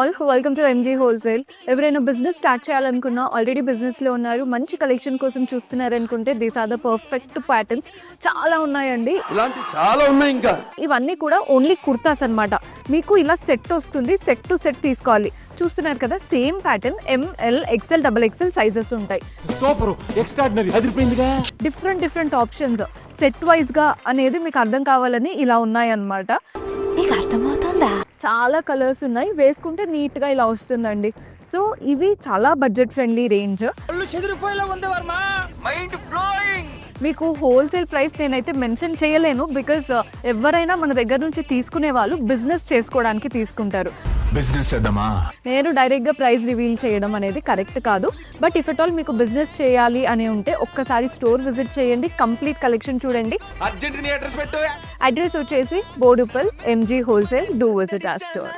All welcome to MG wholesale ఎవరైనా business start చేయాలనుకున్నా already బిజినెస్లో ఉన్నారు మంచి కలెక్షన్ కోసం చూస్తున్నారు అనుకుంటే these are the perfect patterns చాలా ఉన్నాయండి. ఇలాంటి చాలా ఉన్నాయి ఇంకా. ఇవన్నీ కూడా ఓన్లీ కుర్తాస్ అన్నమాట. మీకు ఇలా సెట్ వస్తుంది సెట్ టు సెట్ తీసుకోవాలి. చూస్తున్నారు కదా same pattern ML XL double XL sizes ఉంటాయి. సూపర్ ఎక్స్ట్రాడినరీ అదిరిపోయిందిగా. డిఫరెంట్ డిఫరెంట్ ఆప్షన్స్ సెట్ వైజ్గా అనేది మీకు అర్థం కావాలని ఇలా ఉన్నాయన్నమాట. నీకు అర్థమవుతుందా? చాలా కలర్స్ ఉన్నాయి. వేసుకుంటే నీట్గా ఇలా వస్తుందండి. సో ఇవి చాలా బడ్జెట్ ఫ్రెండ్లీ రేంజ్ మీకు హోల్సేల్ ప్రైస్ నేనైతే మెన్షన్ చేయలేను బికాస్ ఎవరైనా మన దగ్గర నుంచి తీసుకునే వాళ్ళు బిజినెస్ చేసుకోవడానికి తీసుకుంటారు. బిజినెస్ చేద్దామా? నేను డైరెక్ట్గా ప్రైస్ రివీల్ చేయడం అనేది కరెక్ట్ కాదు. బట్ ఇఫ్ ఎట్ ఆల్ మీకు బిజినెస్ చేయాలి అని ఉంటే ఒక్కసారి స్టోర్ విజిట్ చేయండి కంప్లీట్ కలెక్షన్ చూడండి. అడ్రస్ వచ్చేసి Boduppal MG wholesale do visit ఆ స్టోర్